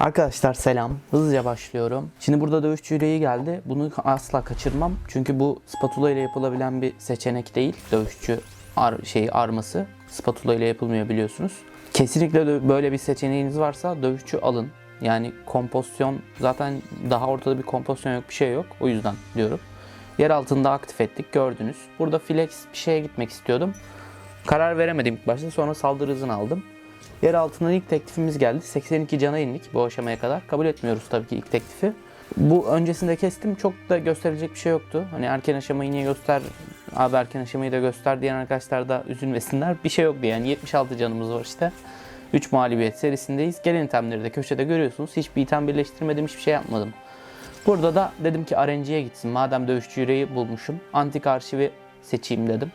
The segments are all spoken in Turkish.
Arkadaşlar selam. Hızlıca başlıyorum. Şimdi burada dövüşçü yüreği geldi. Bunu asla kaçırmam. Çünkü bu spatula ile yapılabilen bir seçenek değil. Dövüşçü ar şeyi arması. Spatula ile yapılmıyor biliyorsunuz. Kesinlikle böyle bir seçeneğiniz varsa dövüşçü alın. Yani kompozisyon zaten daha ortada bir kompozisyon yok bir şey yok. O yüzden diyorum. Yer altında aktif ettik gördünüz. Burada flex bir şeye gitmek istiyordum. Karar veremedim ilk başta sonra saldırı hızını aldım. Yer altından ilk teklifimiz geldi. 82 cana indik bu aşamaya kadar. Kabul etmiyoruz tabii ki ilk teklifi. Bu öncesinde kestim. Çok da gösterecek bir şey yoktu. Hani erken aşamayı niye göster, abi erken aşamayı da göster diyen arkadaşlar da üzülmesinler. Bir şey yoktu yani. 76 canımız var işte. 3 mağlubiyet serisindeyiz. Gelen itemleri de köşede görüyorsunuz. Hiçbir item birleştirmedim, hiçbir şey yapmadım. Burada da dedim ki RNG'ye gitsin. Madem dövüşçü yüreği bulmuşum. Antik arşivi seçeyim dedim.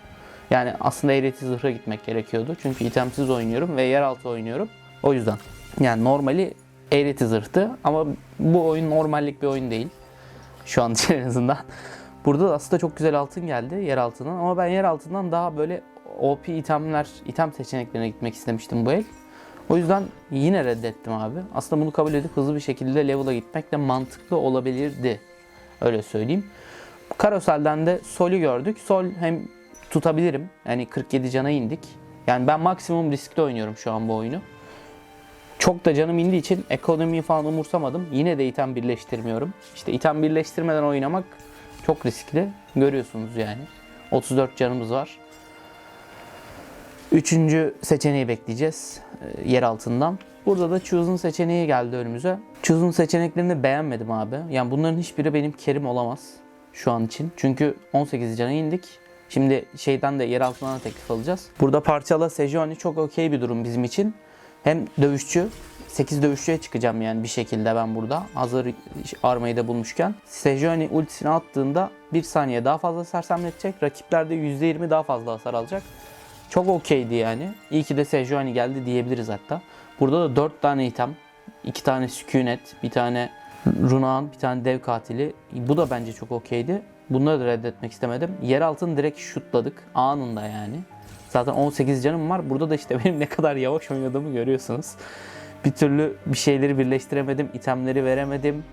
Yani aslında eğreti zırha gitmek gerekiyordu. Çünkü itemsiz oynuyorum ve yeraltı oynuyorum. O yüzden. Yani normali eğreti zırhtı ama bu oyun normallik bir oyun değil. Şu an için en azından. Burada da aslında çok güzel altın geldi yer altından ama ben yer altından daha böyle OP itemler, item seçeneklerine gitmek istemiştim bu el. O yüzden yine reddettim abi. Aslında bunu kabul edip hızlı bir şekilde level'a gitmek de mantıklı olabilirdi. Öyle söyleyeyim. Karosel'den de Sol'ü gördük. Sol hem tutabilirim. Yani 47 cana indik. Yani ben maksimum riskte oynuyorum şu an bu oyunu. Çok da canım indiği için ekonomiyi falan umursamadım. Yine de item birleştirmiyorum. İşte item birleştirmeden oynamak çok riskli. Görüyorsunuz yani. 34 canımız var. Üçüncü seçeneği bekleyeceğiz e, yer altından. Burada da Choose'un seçeneği geldi önümüze. Choose'un seçeneklerini beğenmedim abi. Yani bunların hiçbiri benim kerim olamaz şu an için. Çünkü 18 cana indik. Şimdi şeyden de yer altından da teklif alacağız. Burada parçala Sejuani çok okey bir durum bizim için. Hem dövüşçü 8 dövüşçüye çıkacağım yani bir şekilde ben burada. Hazır armayı da bulmuşken. Sejuani ultisini attığında 1 saniye daha fazla sersemletecek. Rakipler de %20 daha fazla hasar alacak. Çok okeydi yani. İyi ki de Sejuani geldi diyebiliriz hatta. Burada da 4 tane item. 2 tane sükunet, bir tane Runaan, bir tane dev katili. Bu da bence çok okeydi. Bunları da reddetmek istemedim. Yer altını direkt şutladık. Anında yani. Zaten 18 canım var. Burada da işte benim ne kadar yavaş oynadığımı görüyorsunuz. Bir türlü bir şeyleri birleştiremedim. itemleri veremedim.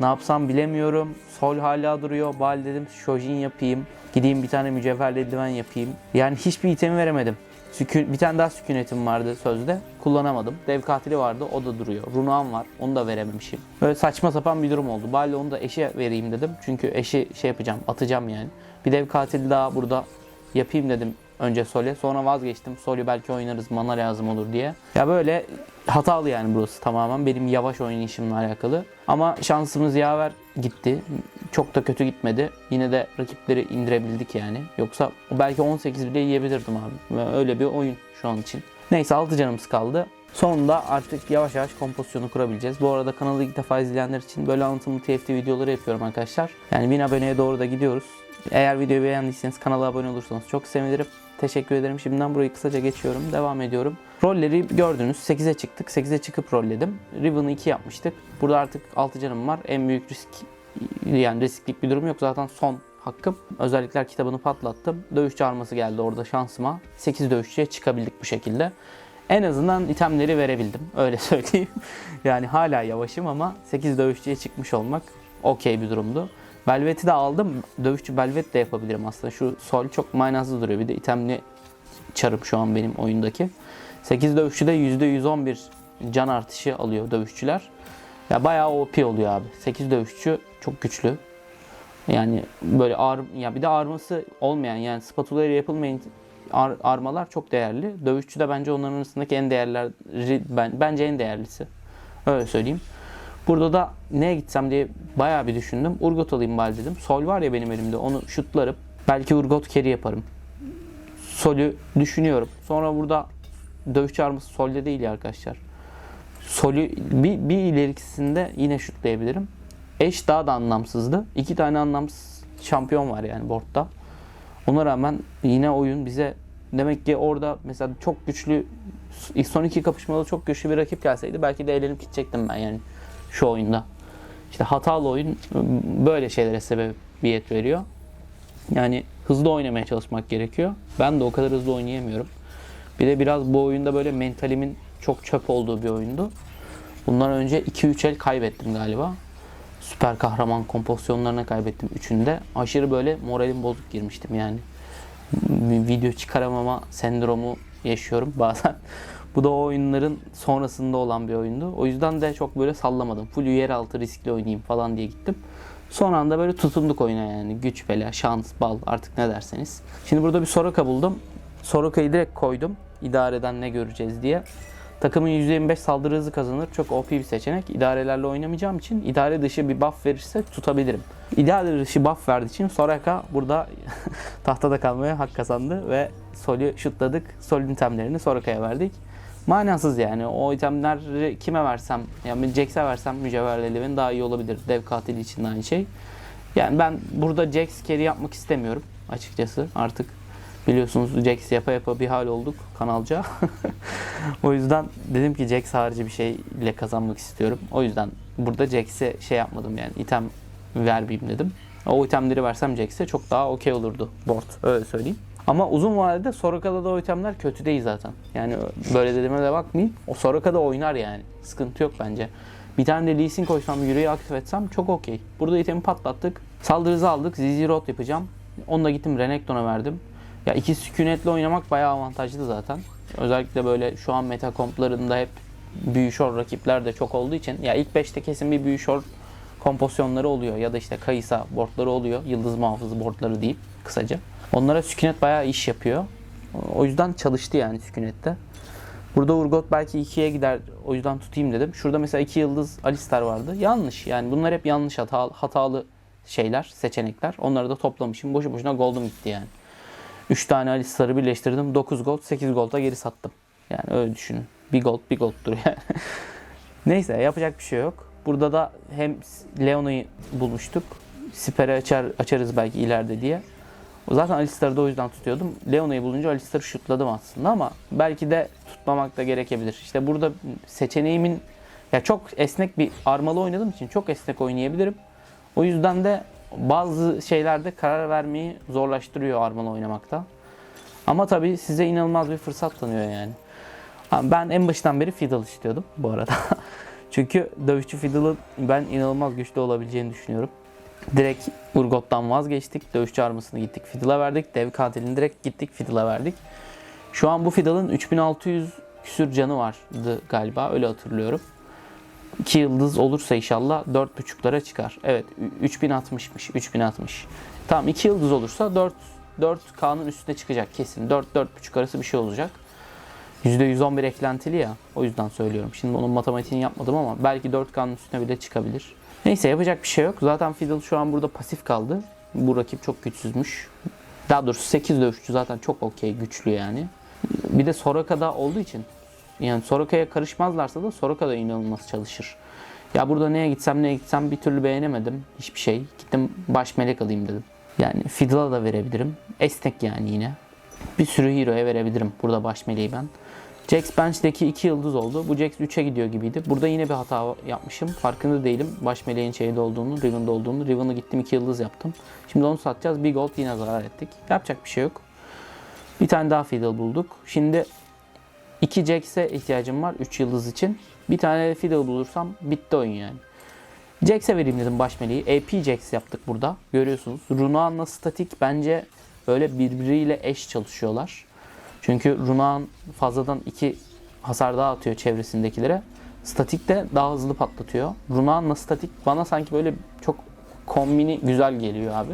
Ne yapsam bilemiyorum. Sol hala duruyor. Bal dedim Shojin yapayım. Gideyim bir tane mücevherli eldiven yapayım. Yani hiçbir itemi veremedim. Sükun, bir tane daha sükunetim vardı sözde. Kullanamadım. Dev katili vardı. O da duruyor. Runağım var. Onu da verememişim. Böyle saçma sapan bir durum oldu. Bari onu da eşe vereyim dedim. Çünkü eşi şey yapacağım. Atacağım yani. Bir dev katili daha burada yapayım dedim önce Sol'e. Sonra vazgeçtim. Sol'ü belki oynarız. Mana lazım olur diye. Ya böyle hatalı yani burası tamamen. Benim yavaş oynayışımla alakalı. Ama şansımız yaver gitti. Çok da kötü gitmedi. Yine de rakipleri indirebildik yani. Yoksa belki 18 bile yiyebilirdim abi. Öyle bir oyun şu an için. Neyse 6 canımız kaldı. Sonunda artık yavaş yavaş kompozisyonu kurabileceğiz. Bu arada kanalı ilk defa izleyenler için böyle anlatımlı TFT videoları yapıyorum arkadaşlar. Yani 1000 aboneye doğru da gidiyoruz. Eğer videoyu beğendiyseniz kanala abone olursanız çok sevinirim. Teşekkür ederim. Şimdiden burayı kısaca geçiyorum. Devam ediyorum. Rolleri gördünüz. 8'e çıktık. 8'e çıkıp rolledim. Riven'ı 2 yapmıştık. Burada artık 6 canım var. En büyük risk yani risklik bir durum yok. Zaten son hakkım. Özellikler kitabını patlattım. Dövüşçü arması geldi orada şansıma. 8 dövüşçüye çıkabildik bu şekilde. En azından itemleri verebildim. Öyle söyleyeyim. yani hala yavaşım ama 8 dövüşçüye çıkmış olmak okey bir durumdu. Velvet'i de aldım. Dövüşçü Velvet de yapabilirim aslında. Şu sol çok manasız duruyor. Bir de itemli çarım şu an benim oyundaki. 8 dövüşçüde %111 can artışı alıyor dövüşçüler. Ya bayağı OP oluyor abi. 8 dövüşçü çok güçlü. Yani böyle ar ya bir de arması olmayan yani spatula ile yapılmayan ar- armalar çok değerli. Dövüşçü de bence onların arasındaki en değerleri ben, bence en değerlisi. Öyle söyleyeyim. Burada da neye gitsem diye bayağı bir düşündüm. Urgot alayım bari dedim. Sol var ya benim elimde onu şutlarım. Belki Urgot carry yaparım. Sol'ü düşünüyorum. Sonra burada dövüş arması Sol'de değil ya arkadaşlar. Sol'ü bir, bir ilerikisinde yine şutlayabilirim. Eş daha da anlamsızdı. İki tane anlamsız şampiyon var yani boardta. Ona rağmen yine oyun bize demek ki orada mesela çok güçlü son iki kapışmada çok güçlü bir rakip gelseydi belki de eğlenip gidecektim ben yani şu oyunda. İşte hatalı oyun böyle şeylere sebebiyet veriyor. Yani hızlı oynamaya çalışmak gerekiyor. Ben de o kadar hızlı oynayamıyorum. Bir de biraz bu oyunda böyle mentalimin çok çöp olduğu bir oyundu. Bundan önce 2-3 el kaybettim galiba. Süper kahraman kompozisyonlarına kaybettim üçünde. Aşırı böyle moralim bozuk girmiştim yani. Video çıkaramama sendromu yaşıyorum bazen. Bu da o oyunların sonrasında olan bir oyundu. O yüzden de çok böyle sallamadım. Full yeraltı riskli oynayayım falan diye gittim. Son anda böyle tutunduk oyuna yani. Güç, bela, şans, bal artık ne derseniz. Şimdi burada bir Soraka buldum. Soraka'yı direkt koydum. İdareden ne göreceğiz diye. Takımın %25 saldırı hızı kazanır. Çok OP bir seçenek. İdarelerle oynamayacağım için idare dışı bir buff verirse tutabilirim. İdare dışı buff verdiği için Soraka burada tahtada kalmaya hak kazandı ve Sol'ü şutladık. Sol'ün itemlerini Soraka'ya verdik. Manasız yani. O itemleri kime versem, yani Jax'e versem mücevherlerimin daha iyi olabilir. Dev katili için de aynı şey. Yani ben burada Jax carry yapmak istemiyorum açıkçası. Artık biliyorsunuz Jax yapa yapa bir hal olduk kanalca. o yüzden dedim ki Jax harici bir şeyle kazanmak istiyorum. O yüzden burada Jax'e şey yapmadım yani item vermeyeyim dedim. O itemleri versem Jax'e çok daha okey olurdu board öyle söyleyeyim. Ama uzun vadede Soraka'da da o kötü değil zaten. Yani böyle dediğime de bakmayın. O Soraka'da oynar yani. Sıkıntı yok bence. Bir tane de Lee Sin koysam, yüreği aktif etsem çok okey. Burada itemi patlattık. Saldırı hızı aldık. ZZ Rot yapacağım. Onu da gittim Renekton'a verdim. Ya iki sükunetle oynamak bayağı avantajlı zaten. Özellikle böyle şu an meta komplarında hep büyüşor rakipler de çok olduğu için ya ilk 5'te kesin bir büyüşor kompozisyonları oluyor ya da işte Kayısa boardları oluyor. Yıldız muhafızı boardları deyip kısaca. Onlara sükunet bayağı iş yapıyor. O yüzden çalıştı yani sükunette. Burada Urgot belki 2'ye gider o yüzden tutayım dedim. Şurada mesela 2 yıldız Alistar vardı. Yanlış yani bunlar hep yanlış hatalı, hatalı şeyler, seçenekler. Onları da toplamışım. Boşu boşuna gold'um gitti yani. 3 tane Alistar'ı birleştirdim. 9 gold, 8 gold'a geri sattım. Yani öyle düşünün. Bir gold, bir gold'dur yani. Neyse yapacak bir şey yok. Burada da hem Leona'yı bulmuştuk. Siper'i açar, açarız belki ileride diye. Zaten Alistar'ı da o yüzden tutuyordum. Leona'yı bulunca Alistar'ı şutladım aslında ama belki de tutmamak da gerekebilir. İşte burada seçeneğimin ya çok esnek bir armalı oynadığım için çok esnek oynayabilirim. O yüzden de bazı şeylerde karar vermeyi zorlaştırıyor armalı oynamakta. Ama tabii size inanılmaz bir fırsat tanıyor yani. Ben en başından beri Fiddle istiyordum bu arada. Çünkü dövüşçü Fiddle'ın ben inanılmaz güçlü olabileceğini düşünüyorum. Direkt Urgot'tan vazgeçtik. Dövüşçü armasını gittik Fiddle'a verdik. Dev katilini direkt gittik Fiddle'a verdik. Şu an bu Fiddle'ın 3600 küsür canı vardı galiba öyle hatırlıyorum. 2 yıldız olursa inşallah 4.5'lara çıkar. Evet 3060'mış 3060. Tamam 2 yıldız olursa 4 4K'nın üstüne çıkacak kesin. 4-4.5 arası bir şey olacak. %111 eklentili ya. O yüzden söylüyorum. Şimdi onun matematiğini yapmadım ama belki 4K'nın üstüne bile çıkabilir. Neyse yapacak bir şey yok. Zaten Fiddle şu an burada pasif kaldı. Bu rakip çok güçsüzmüş. Daha doğrusu 8 dövüşçü zaten çok okey güçlü yani. Bir de Soraka'da olduğu için yani Soraka'ya karışmazlarsa da Soraka da inanılmaz çalışır. Ya burada neye gitsem neye gitsem bir türlü beğenemedim. Hiçbir şey. Gittim baş melek alayım dedim. Yani Fiddle'a da verebilirim. Esnek yani yine. Bir sürü hero'ya verebilirim burada baş meleği ben. Jax Bench'deki 2 yıldız oldu. Bu Jax 3'e gidiyor gibiydi. Burada yine bir hata yapmışım. Farkında değilim. Baş meleğin şeyde olduğunu, Riven'da olduğunu. Riven'ı gittim 2 yıldız yaptım. Şimdi onu satacağız. Bir gold yine zarar ettik. Yapacak bir şey yok. Bir tane daha Fiddle bulduk. Şimdi 2 Jax'e ihtiyacım var 3 yıldız için. Bir tane Fiddle bulursam bitti oyun yani. Jax'e vereyim dedim baş meleği. AP Jax yaptık burada. Görüyorsunuz. Runa'nla statik bence böyle birbiriyle eş çalışıyorlar. Çünkü Runa'nın fazladan 2 hasar daha atıyor çevresindekilere. Statik de daha hızlı patlatıyor. Runa'nla statik bana sanki böyle çok kombini güzel geliyor abi.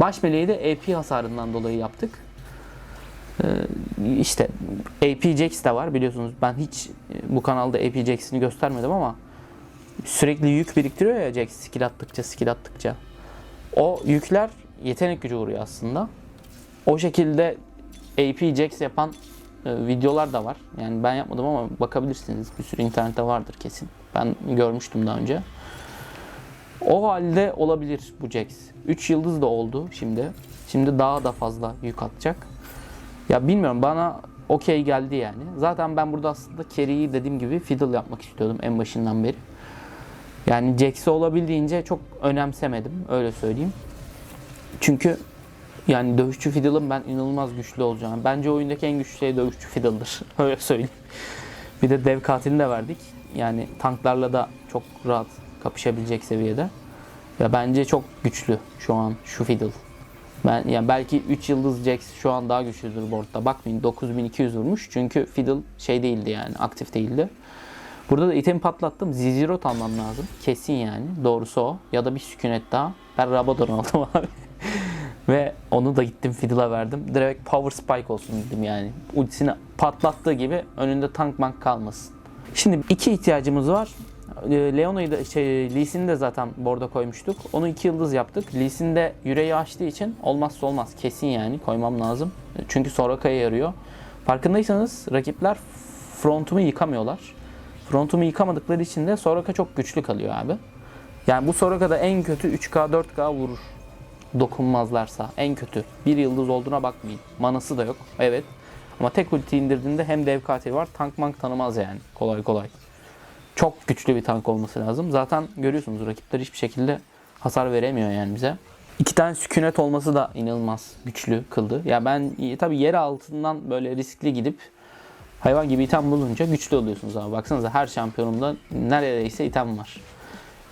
Baş meleği de AP hasarından dolayı yaptık. Ee, işte AP Jax de var biliyorsunuz. Ben hiç e, bu kanalda AP Jax'ini göstermedim ama sürekli yük biriktiriyor ya Jax skill attıkça skill attıkça. O yükler yetenek gücü vuruyor aslında. O şekilde AP Jax yapan e, videolar da var. Yani ben yapmadım ama bakabilirsiniz. Bir sürü internette vardır kesin. Ben görmüştüm daha önce. O halde olabilir bu Jax. 3 yıldız da oldu şimdi. Şimdi daha da fazla yük atacak. Ya bilmiyorum bana okey geldi yani. Zaten ben burada aslında Carry'i dediğim gibi fiddle yapmak istiyordum en başından beri. Yani Jax'i olabildiğince çok önemsemedim öyle söyleyeyim. Çünkü yani dövüşçü Fiddle'ın ben inanılmaz güçlü olacağım. Bence oyundaki en güçlü şey dövüşçü Fiddle'dır. Öyle söyleyeyim. Bir de dev katilini de verdik. yani tanklarla da çok rahat kapışabilecek seviyede. Ve bence çok güçlü şu an şu Fiddle. Ben yani belki 3 yıldız Jax şu an daha güçlüdür boardda. Bakmayın 9200 vurmuş. Çünkü Fiddle şey değildi yani aktif değildi. Burada da itemi patlattım. Zizirot almam lazım. Kesin yani. Doğrusu o. Ya da bir sükunet daha. Ben Rabadon aldım abi. Ve onu da gittim Fiddle'a verdim. Direkt Power Spike olsun dedim yani. Ultisini patlattığı gibi önünde tank mank kalmasın. Şimdi iki ihtiyacımız var. Ee, Leona'yı da şey, Lee Sin'i de zaten borda koymuştuk. Onu iki yıldız yaptık. Lee Sin de yüreği açtığı için olmazsa olmaz. Kesin yani koymam lazım. Çünkü Soraka'ya yarıyor. Farkındaysanız rakipler frontumu yıkamıyorlar. Frontumu yıkamadıkları için de Soraka çok güçlü kalıyor abi. Yani bu Soraka'da en kötü 3K 4K vurur. Dokunmazlarsa en kötü. Bir yıldız olduğuna bakmayın. Manası da yok. Evet. Ama tek ulti indirdiğinde hem dev katil var. Tank mank tanımaz yani. Kolay kolay. Çok güçlü bir tank olması lazım. Zaten görüyorsunuz rakipler hiçbir şekilde hasar veremiyor yani bize. İki tane sükunet olması da inanılmaz güçlü kıldı. Ya ben tabi yer altından böyle riskli gidip hayvan gibi item bulunca güçlü oluyorsunuz abi. Baksanıza her şampiyonumda neredeyse item var.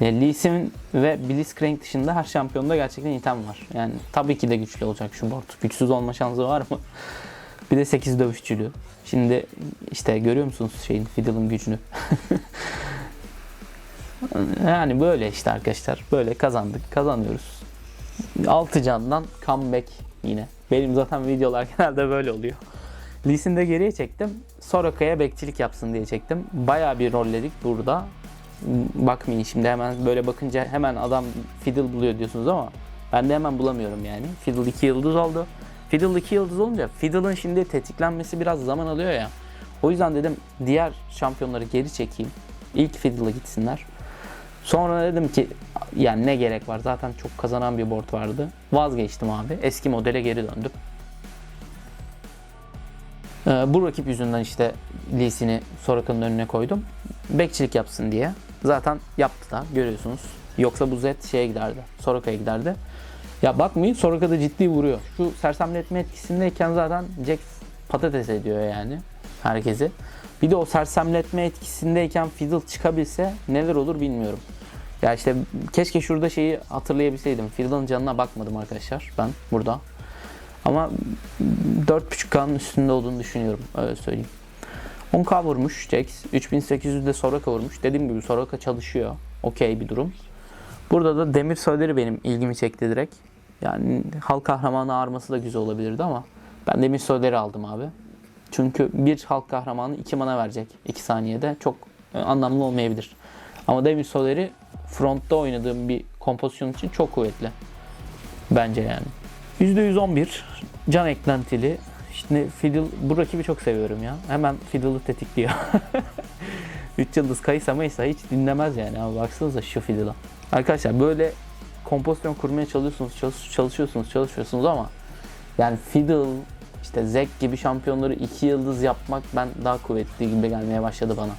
Yani Lee Sin ve Blitzcrank dışında her şampiyonda gerçekten item var. Yani tabii ki de güçlü olacak şu board. Güçsüz olma şansı var mı? Bir de 8 dövüşçülü. Şimdi işte görüyor musunuz şeyin Fiddle'ın gücünü? yani böyle işte arkadaşlar. Böyle kazandık. Kazanıyoruz. 6 candan comeback yine. Benim zaten videolar genelde böyle oluyor. Lee Sin'i de geriye çektim. Soraka'ya bekçilik yapsın diye çektim. Bayağı bir rolledik burada. Bakmayın şimdi hemen böyle bakınca hemen adam Fiddle buluyor diyorsunuz ama ben de hemen bulamıyorum yani. Fiddle 2 yıldız oldu. Fiddle 2 yıldız olunca Fiddle'ın şimdi tetiklenmesi biraz zaman alıyor ya. O yüzden dedim diğer şampiyonları geri çekeyim. İlk Fiddle'a gitsinler. Sonra dedim ki yani ne gerek var zaten çok kazanan bir board vardı. Vazgeçtim abi. Eski modele geri döndüm. Ee, bu rakip yüzünden işte Lee Sin'i Soraka'nın önüne koydum. Bekçilik yapsın diye. Zaten yaptı da görüyorsunuz. Yoksa bu Z şeye giderdi. Soraka'ya giderdi. Ya bakmayın Soraka da ciddi vuruyor. Şu sersemletme etkisindeyken zaten Jax patates ediyor yani herkesi. Bir de o sersemletme etkisindeyken Fiddle çıkabilse neler olur bilmiyorum. Ya işte keşke şurada şeyi hatırlayabilseydim. Fiddle'ın canına bakmadım arkadaşlar ben burada. Ama 4.5K'nın üstünde olduğunu düşünüyorum öyle söyleyeyim. 10K vurmuş Jax. 3800 de Soraka vurmuş. Dediğim gibi Soraka çalışıyor. Okey bir durum. Burada da Demir Söyleri benim ilgimi çekti direkt. Yani halk kahramanı arması da güzel olabilirdi ama ben Demir Söyleri aldım abi. Çünkü bir halk kahramanı 2 mana verecek 2 saniyede. Çok e, anlamlı olmayabilir. Ama Demir Söyleri frontta oynadığım bir kompozisyon için çok kuvvetli. Bence yani. %111 can eklentili. Şimdi Fiddle, bu rakibi çok seviyorum ya. Hemen Fiddle'ı tetikliyor. 3 yıldız Kaysa Maysa hiç dinlemez yani. Ama baksanıza şu Fiddle'a. Arkadaşlar böyle kompozisyon kurmaya çalışıyorsunuz, çalış- çalışıyorsunuz, çalışıyorsunuz ama yani Fiddle, işte Zek gibi şampiyonları 2 yıldız yapmak ben daha kuvvetli gibi gelmeye başladı bana.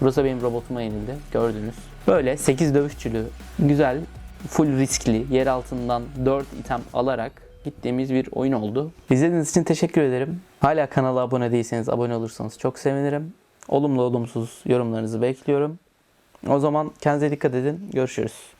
Burası benim robotuma yenildi. Gördünüz. Böyle 8 dövüşçülü, güzel, full riskli, yer altından 4 item alarak gittiğimiz bir oyun oldu. İzlediğiniz için teşekkür ederim. Hala kanala abone değilseniz abone olursanız çok sevinirim. Olumlu olumsuz yorumlarınızı bekliyorum. O zaman kendinize dikkat edin. Görüşürüz.